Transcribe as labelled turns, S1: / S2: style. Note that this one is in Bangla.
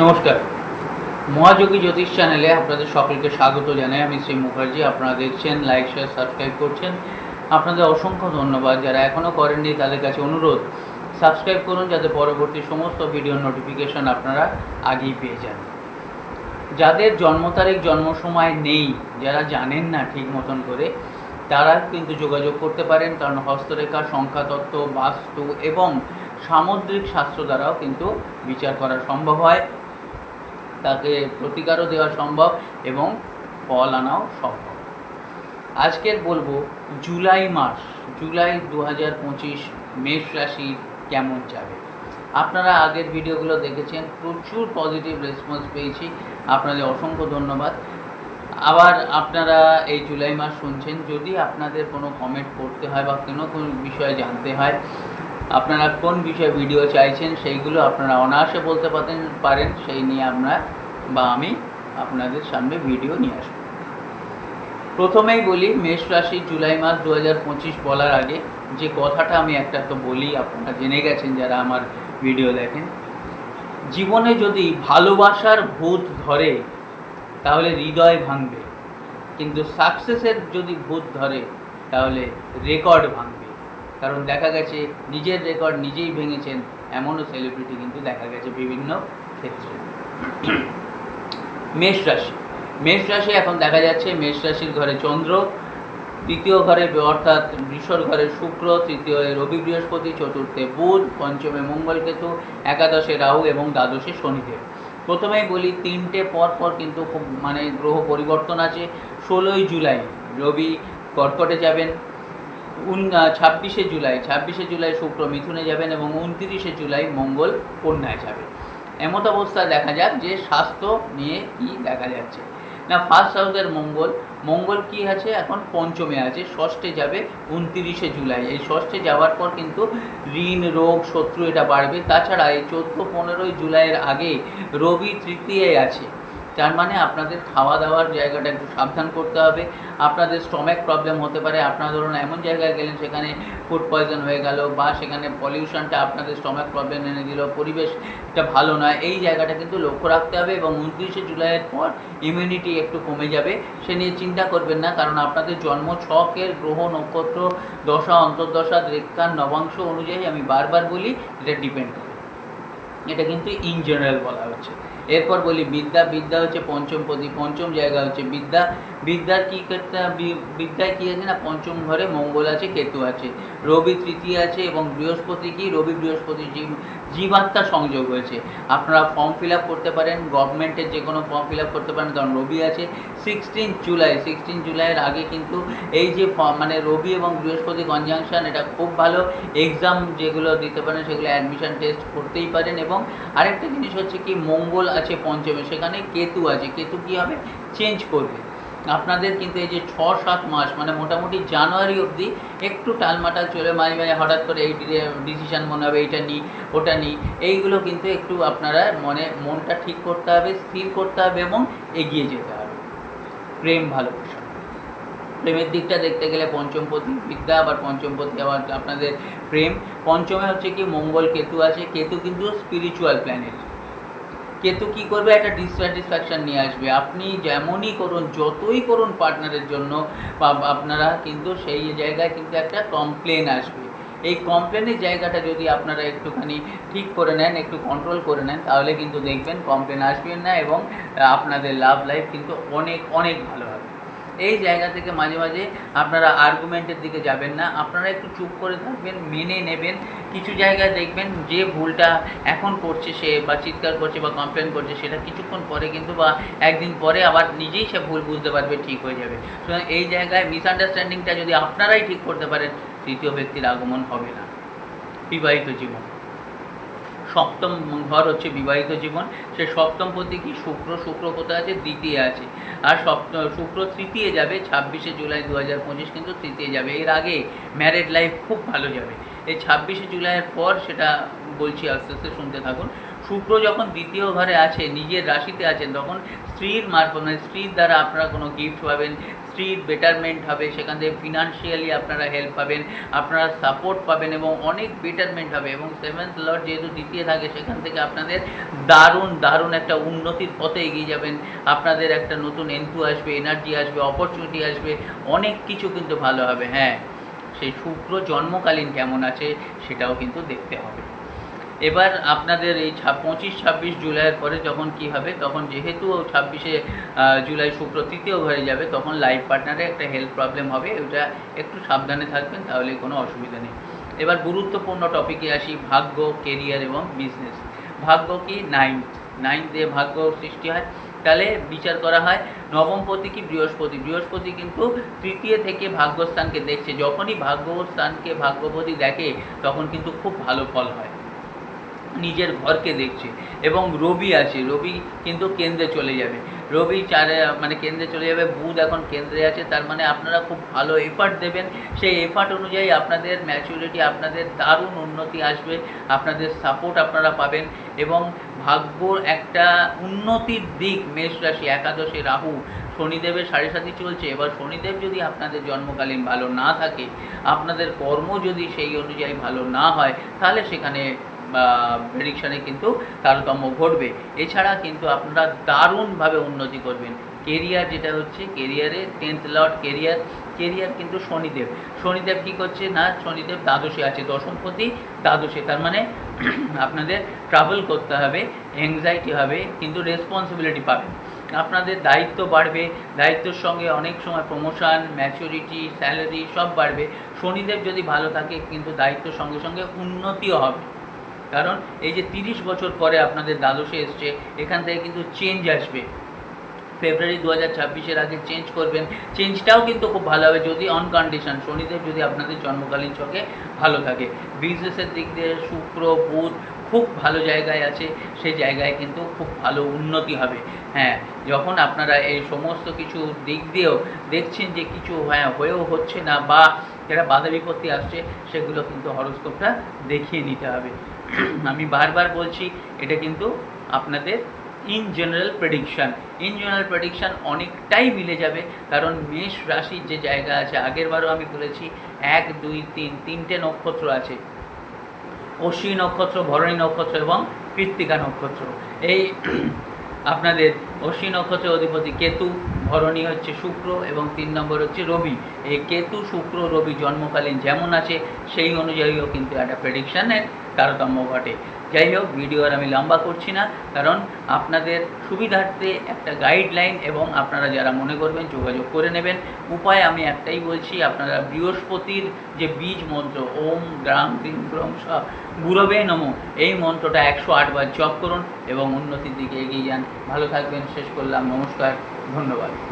S1: নমস্কার। মহাযোগী জ্যোতিষ চ্যানেলে আপনাদের সকলকে স্বাগত জানাই। আমি শ্রী মুখার্জি, আপনারা দেখছেন, লাইক, শেয়ার, সাবস্ক্রাইব করছেন। আপনাদের অসংখ্য ধন্যবাদ। যারা এখনও করেননি, তাদের কাছে অনুরোধ, সাবস্ক্রাইব করুন যাতে পরবর্তী সমস্ত ভিডিওর নোটিফিকেশন আপনারা আগেই পেয়ে যান। যাদের জন্ম তারিখ, জন্ম সময় নেই, যারা জানেন না ঠিক মতন করে, তারা কিন্তু যোগাযোগ করতে পারেন। কারণ হস্তরেখা, সংখ্যাতত্ত্ব, বাস্তু এবং সামুদ্রিক শাস্ত্র দ্বারাও কিন্তু বিচার করা সম্ভব হয়। তাকে প্রতিকারও দেওয়া সম্ভব এবং ফল আনাও সম্ভব। আজকের বলব জুলাই মাস, জুলাই দু হাজার পঁচিশ মেষ রাশি কেমন যাবে? আপনারা আগের ভিডিওগুলো দেখেছেন, প্রচুর পজিটিভ রেসপন্স পেয়েছি। আপনাদের অসংখ্য ধন্যবাদ। আবার আপনারা এই জুলাই মাস শুনছেন, যদি আপনাদের কোনো কমেন্ট করতে হয় বা কোনো কোনো বিষয়ে জানতে হয় আপনারা কোন বিষয়ে ভিডিও চাইছেন সেইগুলো আপনারা অনায়াসে বলতে পারেন পারেন, সেই নিয়ে আমরা বা আমি আপনাদের সামনে ভিডিও নিয়ে আসব। প্রথমেই বলি, মেষ রাশি জুলাই মাস দু হাজার পঁচিশ বলার আগে যে কথাটা আমি একটা তো বলি, আপনারা জেনে গেছেন যারা আমার ভিডিও দেখেন। জীবনে যদি ভালোবাসার ভূত ধরে, তাহলে হৃদয় ভাঙবে। কিন্তু সাকসেসের যদি ভূত ধরে, তাহলে রেকর্ড ভাঙবে। কারণ দেখা গেছে নিজের রেকর্ড নিজেই ভেঙেছেন এমনও সেলিব্রিটি কিন্তু দেখা গেছে বিভিন্ন ক্ষেত্রে। মেষ রাশি। মেষ রাশি এখন দেখা যাচ্ছে মেষ রাশির ঘরে চন্দ্র, তৃতীয় ঘরে অর্থাৎ বৃষর ঘরে শুক্র, তৃতীয় রবি বৃহস্পতি, চতুর্থে বুধ, পঞ্চমে মঙ্গল কেতু, একাদশে রাহু এবং দ্বাদশে শনিদেব। প্রথমেই বলি তিনটে পর পর কিন্তু খুব মানে গ্রহ পরিবর্তন আছে। ষোলোই জুলাই রবি কর্কটে যাবেন। উন ছাব্বিশে জুলাই ছাব্বিশে জুলাই শুক্র মিথুনে যাবেন এবং উনতিরিশে জুলাই মঙ্গল কন্যায় যাবে এমত অবস্থায় দেখা যাক যে স্বাস্থ্য নিয়ে কি দেখা যাচ্ছে। না ফার্স্ট হাউসের মঙ্গল। মঙ্গল কি আছে? এখন পঞ্চমে আছে, ষষ্ঠে যাবে উনতিরিশে জুলাই। এই ষষ্ঠে যাওয়ার পর কিন্তু ঋণ, রোগ, শত্রু এটা বাড়বে। তাছাড়া এই চোদ্দ, পনেরোই জুলাইয়ের আগে রবি তৃতীয় আছে। তার মানে আপনাদের খাওয়া দাওয়ার জায়গাটা একটু সাবধান করতে হবে। আপনাদের স্টমেক প্রবলেম হতে পারে। আপনারা ধরুন এমন জায়গায় গেলেন সেখানে ফুড পয়জন হয়ে গেল বা সেখানে পলিউশনটা আপনাদের স্টমেক প্রবলেম এনে দিল, পরিবেশটা ভালো নয়, এই জায়গাটা কিন্তু লক্ষ্য রাখতে হবে এবং উনত্রিশে জুলাইয়ের পর ইমিউনিটি একটু কমে যাবে। সে নিয়ে চিন্তা করবেন না, কারণ আপনাদের জন্ম ছকের গ্রহ, নক্ষত্র, দশা, অন্তর্দশা দৃক্কান নবাংশ অনুযায়ী আমি বারবার বলি, এটা ডিপেন্ড করে। এটা কিন্তু ইন জেনারেল বলা হচ্ছে। এরপর বলি বিদ্যা বিদ্যা হচ্ছে পঞ্চম পদী, পঞ্চম জায়গা হচ্ছে বিদ্যা। বিদ্যার কী করতে বিদ্যায় কী আছে না? পঞ্চম ঘরে মঙ্গল আছে, কেতু আছে। রবি তৃতীয় আছে এবং বৃহস্পতি কি? রবি বৃহস্পতি জীব, জীবাত্মা সংযোগ হয়েছে। আপনারা ফর্ম ফিল আপ করতে পারেন গভর্নমেন্টের যে কোনো ফর্ম ফিল আপ করতে পারেন, কারণ রবি আছে সিক্সটিন জুলাই সিক্সটিন জুলাইয়ের আগে কিন্তু এই যে মানে রবি এবং বৃহস্পতি কনজাংশন এটা খুব ভালো। এক্সাম যেগুলো দিতে পারেন, সেগুলো অ্যাডমিশন টেস্ট করতেই পারেন। এবং আরেকটা জিনিস হচ্ছে কি? মঙ্গল আছে পঞ্চমে, সেখানে কেতু আছে। কেতু কী হবে? চেঞ্জ করবে। আপনাদের কিন্তু এই যে ছ সাত মাস মানে মোটামুটি জানুয়ারি অবধি একটু টালমাটাল চলে, মাঝে মাঝে হঠাৎ করে এই ডিসিশান মনে হবে, এইটা নিই, ওটা নিই, এইগুলো কিন্তু একটু আপনারা মনে, মনটা ঠিক করতে হবে, স্থির করতে হবে এবং এগিয়ে যেতে হবে। প্রেম ভালোবাসা প্রেমের দিকটা দেখতে গেলে পঞ্চমপতি বিদ্যা আবার পঞ্চমপতি আবার আপনাদের প্রেম। পঞ্চমে হচ্ছে কি মঙ্গল কেতু আছে, কেতু কিন্তু স্পিরিচুয়াল প্ল্যানেট কেতু কি করবে? একটা ডিসস্যাটিসফ্যাকশান নিয়ে আসবে। আপনি যেমনই করুন, যতই করুন পার্টনারের জন্য আপনারা কিন্তু সেই জায়গায় কিন্তু একটা কমপ্লেন আসবে। এই কমপ্লেনের জায়গাটা যদি আপনারা একটুখানি ঠিক করে নেন, একটু কন্ট্রোল করে নেন, তাহলে কিন্তু দেখবেন কমপ্লেন আসবেন না এবং আপনাদের লাভ লাইফ কিন্তু অনেক অনেক ভালো হবে। এই জায়গা থেকে মাঝে মাঝে আপনারা আর্গুমেন্টের দিকে যাবেন না। আপনারা একটু চুপ করে থাকবেন, মেনে নেবেন। কিছু জায়গায় দেখবেন যে ভুলটা এখন করছে সে বা চিৎকার করছে বা কমপ্লেন করছে সেটা কিছুক্ষণ পরে কিন্তু বা একদিন পরে আবার নিজেই সে ভুল বুঝতে পারবে, ঠিক হয়ে যাবে। সুতরাং এই জায়গায় মিসআন্ডারস্ট্যান্ডিংটা যদি আপনারাই ঠিক করতে পারেন, তৃতীয় ব্যক্তির আগমন হবে না। বিবাহিত জীবন। সপ্তম ঘর হচ্ছে বিবাহিত জীবন। সে সপ্তম পতি কি? শুক্র। শুক্র কোথায় আছে? দ্বিতীয় আছে। আর শুক্র তৃতীয় যাবে, ছাব্বিশে জুলাই দু হাজার পঁচিশ কিন্তু তৃতীয় যাবে। এর আগে ম্যারেড লাইফ খুব ভালো যাবে। এই ছাব্বিশে জুলাইয়ের পর সেটা বলছি আস্তে আস্তে শুনতে থাকুন। শুক্র যখন দ্বিতীয় ঘরে আছে, নিজের রাশিতে আছেন, তখন স্ত্রীর মারফত মানে স্ত্রীর দ্বারা আপনারা কোনো গিফট পাবেন, স্ত্রীর বেটারমেন্ট হবে, সেখান থেকে ফিনান্সিয়ালি আপনারা হেল্প পাবেন, আপনারা সাপোর্ট পাবেন এবং অনেক বেটারমেন্ট হবে এবং সেভেন্থ লর্ড যেহেতু দ্বিতীয় থাকে, সেখান থেকে আপনাদের দারুণ দারুণ একটা উন্নতির পথে এগিয়ে যাবেন। আপনাদের একটা নতুন এন্টু আসবে এনার্জি আসবে অপরচুনিটি আসবে, অনেক কিছু কিন্তু ভালো হবে। হ্যাঁ সেই শুক্র জন্মকালীন কেমন আছে, সেটাও কিন্তু দেখতে হবে। এবার আপনাদের এই পঁচিশ, ছাব্বিশ জুলাইয়ের পরে যখন কি হবে, তখন যেহেতু ছাব্বিশে জুলাই শুক্র তৃতীয় ঘরে যাবে, তখন লাইফ পার্টনারে একটা হেলথ প্রবলেম হবে, ওটা একটু সাবধানে থাকবেন, তাহলে কোনো অসুবিধা নেই। এবার গুরুত্বপূর্ণ টপিকে আসি, ভাগ্য কেরিয়ার এবং বিজনেস ভাগ্য কি? নাইন্থ নাইন্থ দিয়ে ভাগ্য সৃষ্টি হয়। তাহলে বিচার করা হয় নবমপতি কি? বৃহস্পতি। বৃহস্পতি কিন্তু তৃতীয় থেকে ভাগ্যস্থানকে দেখছে। যখনই ভাগ্যস্থানকে ভাগ্যপতি দেখে, তখন কিন্তু খুব ভালো ফল হয়। নিজের ঘরকে দেখছে এবং রবি আছে, রবি কিন্তু কেন্দ্রে চলে যাবে। রবি চারে মানে কেন্দ্রে চলে যাবে, বুধ এখন কেন্দ্রে আছে, তার মানে আপনারা খুব ভালো এফার্ট দেবেন। সেই এফার্ট অনুযায়ী আপনাদের ম্যাচুরিটি আপনাদের দারুণ উন্নতি আসবে, আপনাদের সাপোর্ট আপনারা পাবেন এবং ভাগ্য একটা উন্নতির দিক মেষ রাশি, একাদশে রাহু, শনিদেবের সাড়ে সাথী চলছে। এবার শনিদেব যদি আপনাদের জন্মকালীন ভালো না থাকে, আপনাদের কর্ম যদি সেই অনুযায়ী ভালো না হয়, তাহলে সেখানে প্রেডিকশানে কিন্তু তারতম্য ঘটবে। এছাড়া কিন্তু আপনারা দারুণভাবে উন্নতি করবেন। কেরিয়ার যেটা হচ্ছে কেরিয়ারে টেন্থ লর্ড কেরিয়ার কেরিয়ার কিন্তু শনিদেব। শনিদেব কী করছে না? শনিদেব দ্বাদশে আছে দশমপতি দ্বাদশে। তার মানে আপনাদের ট্রাভেল করতে হবে অ্যাংজাইটি হবে, কিন্তু রেসপন্সিবিলিটি পাবেন। আপনাদের দায়িত্ব বাড়বে, দায়িত্বের সঙ্গে অনেক সময় প্রমোশন ম্যাচুরিটি স্যালারি সব বাড়বে। শনিদেব যদি ভালো থাকে, কিন্তু দায়িত্বের সঙ্গে সঙ্গে উন্নতিও হবে। কারণ এই যে তিরিশ বছর পরে আপনাদের দ্বাদশে এসছে, এখান থেকে কিন্তু চেঞ্জ আসবে। ফেব্রুয়ারি দু হাজার ছাব্বিশের আগে চেঞ্জ করবেন। চেঞ্জটাও কিন্তু খুব ভালো হবে যদি অন কন্ডিশন শনিদেব যদি আপনাদের জন্মকালীন চোখে ভালো থাকে। বিজনেসের দিক দিয়ে শুক্র, বুধ খুব ভালো জায়গায় আছে সেই জায়গায় কিন্তু খুব ভালো উন্নতি হবে। হ্যাঁ যখন আপনারা এই সমস্ত কিছু দিক দিয়েও দেখছেন যে কিছু হ্যাঁ হয়েও হচ্ছে না বা যেটা বাধা বিপত্তি আসছে, সেগুলো কিন্তু হরস্কোপটা দেখিয়ে নিতে হবে। আমি বারবার বলছি, এটা কিন্তু আপনাদের in general prediction in general prediction অনেকটাই মিলে যাবে, কারণ মেষ রাশির যে জায়গা আছে আগেরবারও আমি বলেছি, এক, দুই, তিন, তিনটে নক্ষত্র আছে। অশ্বিনী নক্ষত্র, ভরণী নক্ষত্র এবং কৃত্তিকা নক্ষত্র। এই আপনাদের অশ্বিনী নক্ষত্রের অধিপতি কেতু, ভরণী হচ্ছে শুক্র এবং তিন নম্বর হচ্ছে রবি। এই কেতু, শুক্র, রবি জন্মকালীন যেমন আছে, সেই অনুযায়ীও কিন্তু একটা প্রেডিকশানের তারতম্য ঘটে। যাই হোক ভিডিও আর আমি লম্বা করছি না, কারণ আপনাদের সুবিধার্থে একটা গাইডলাইন এবং আপনারা যারা মনে করবেন যোগাযোগ করে নেবেন। উপায় আমি একটাই বলছি, আপনারা বৃহস্পতির যে বীজ মন্ত্র, ওম গ্রাম গ্রিম গ্রম স গুরবে নমো, এই মন্ত্রটা একশো আটবার জপ করুন এবং উন্নতির দিকে এগিয়ে যান। ভালো থাকবেন, শেষ করলাম, নমস্কার, ধন্যবাদ।